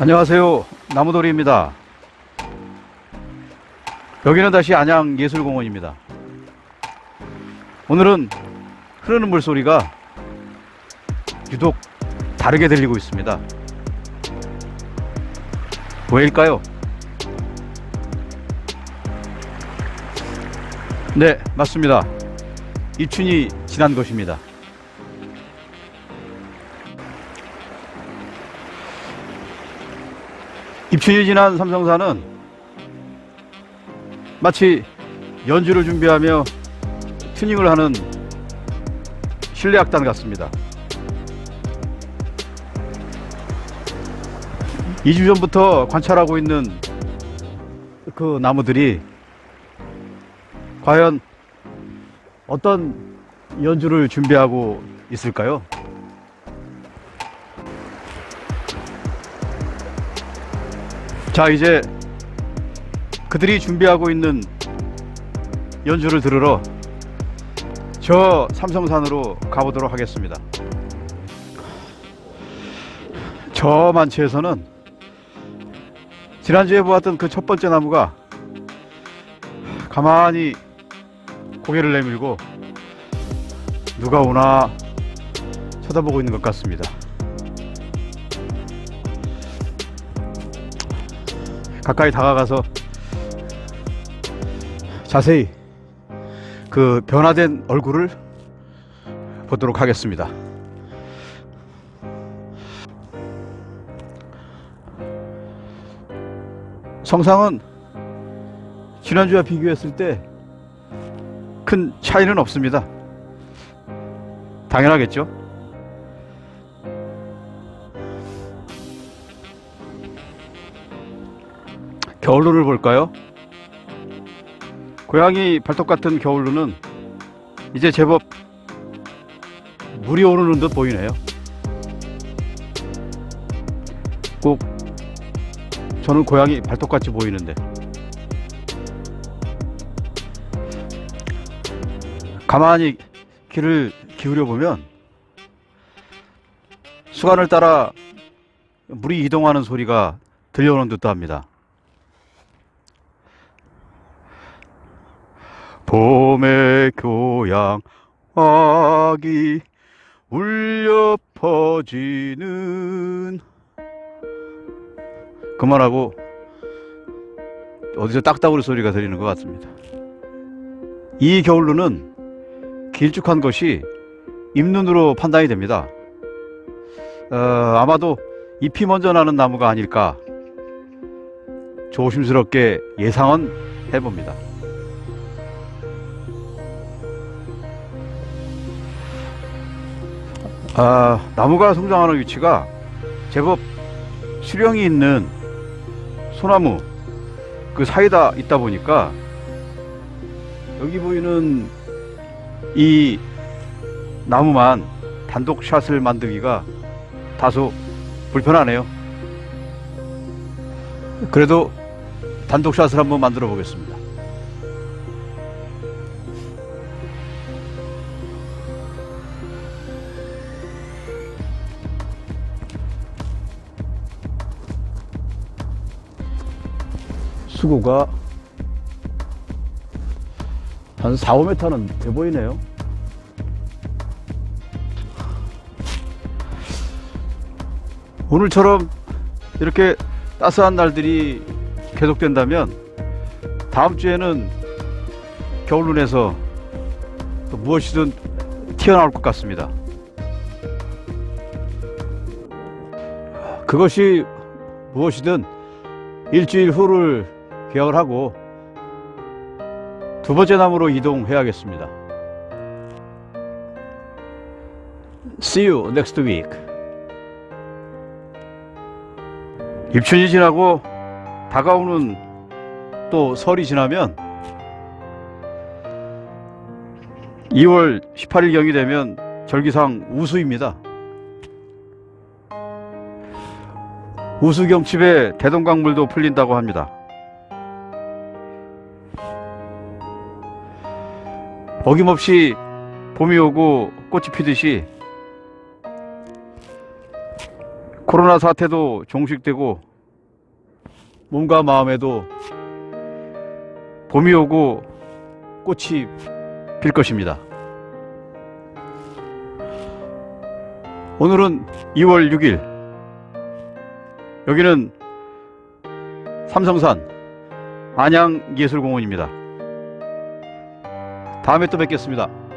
안녕하세요. 나무도리입니다. 여기는 다시 안양예술공원입니다. 오늘은 흐르는 물소리가 유독 다르게 들리고 있습니다. 왜일까요? 네, 맞습니다. 입춘이 지난 것입니다. 입춘이 지난 삼성사는 마치 연주를 준비하며 튜닝을 하는 실내악단 같습니다. 2주 전부터 관찰하고 있는 그 나무들이 과연 어떤 연주를 준비하고 있을까요? 자, 이제 그들이 준비하고 있는 연주를 들으러 저 삼성산으로 가보도록 하겠습니다. 저 만치에서는 지난주에 보았던 그 첫 번째 나무가 가만히 고개를 내밀고 누가 오나 쳐다보고 있는 것 같습니다. 가까이 다가가서 자세히 그 변화된 얼굴을 보도록 하겠습니다. 성상은 지난주와 비교했을 때 큰 차이는 없습니다. 당연하겠죠? 겨울루를 볼까요? 고양이 발톱 같은 겨울루는 이제 제법 물이 오르는 듯 보이네요. 꼭 저는 고양이 발톱 같이 보이는데 가만히 귀를 기울여 보면 수간을 따라 물이 이동하는 소리가 들려오는 듯도 합니다. 봄의 교양 아기 울려 퍼지는 그만하고 어디서 딱따구리 소리가 들리는 것 같습니다. 이 겨울루는 길쭉한 것이 잎눈으로 판단이 됩니다. 어, 아마도 잎이 먼저 나는 나무가 아닐까 조심스럽게 예상은 해봅니다. 아, 나무가 성장하는 위치가 제법 수령이 있는 소나무 그 사이다 있다 보니까 여기 보이는 이 나무만 단독 샷을 만들기가 다소 불편하네요. 그래도 단독 샷을 한번 만들어 보겠습니다. 수고가 한 4, 5m는 돼 보이네요. 오늘처럼 이렇게 따스한 날들이 계속된다면 다음 주에는 겨울눈에서 또 무엇이든 튀어나올 것 같습니다. 그것이 무엇이든 일주일 후를 기약을 하고 두 번째 나무로 이동해야겠습니다. See you next week. 입춘이 지나고 다가오는 또 설이 지나면 2월 18일경이 되면 절기상 우수입니다. 우수경칩에 대동강물도 풀린다고 합니다. 어김없이 봄이 오고 꽃이 피듯이 코로나 사태도 종식되고 몸과 마음에도 봄이 오고 꽃이 필 것입니다. 오늘은 2월 6일. 여기는 삼성산 안양예술공원입니다. 다음에 또 뵙겠습니다.